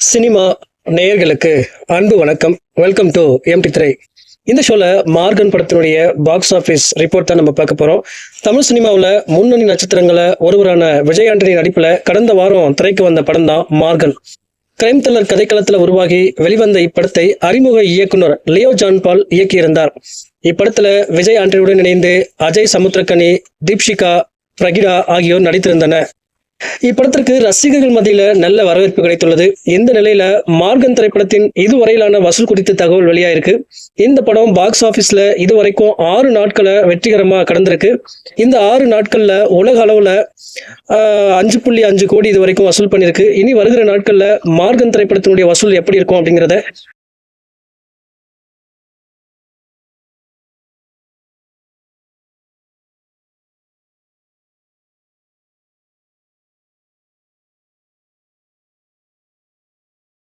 Cinema நேயர்களுக்கு அன்பு வணக்கம். வெல்கம் டு எம்டி திரை இந்த ஷோல மார்கன் படத்தினுடைய பாக்ஸ் ஆஃபீஸ் ரிப்போர்ட் தான் நம்ம பார்க்க போறோம். தமிழ் சினிமாவில் முன்னணி நட்சத்திரங்களை ஒருவரான விஜய் ஆண்டனி நடிப்புல கடந்த வாரம் திரைக்கு வந்த படம் தான் மார்கன். கிரைம் த்ரில்லர் கதைக்களத்தில் உருவாகி வெளிவந்த இப்படத்தை அறிமுக இயக்குனர் லியோ ஜான் பால் இயக்கியிருந்தார். இப்படத்துல விஜய் ஆண்டனியுடன் இணைந்து அஜய் சமுத்திரக்கனி தீப்ஷிகா பிரகிடா ஆகியோர் நடித்திருந்தனர். இப்படத்திற்கு ரசிகர்கள் மத்தியில நல்ல வரவேற்பு கிடைத்துள்ளது. இந்த நிலையில மார்கன் திரைப்படத்தின் இதுவரையிலான வசூல் குறித்த தகவல் வெளியாயிருக்கு. இந்த படம் பாக்ஸ் ஆபீஸ்ல இதுவரைக்கும் ஆறு நாட்களை வெற்றிகரமா கடந்திருக்கு. இந்த ஆறு நாட்கள்ல உலக அளவுல ஆஹ், அஞ்சு புள்ளி அஞ்சு கோடி இது வரைக்கும் வசூல் பண்ணியிருக்கு இனி வருகிற நாட்கள்ல மார்கன் திரைப்படத்தினுடைய வசூல் எப்படி இருக்கும் அப்படிங்கிறத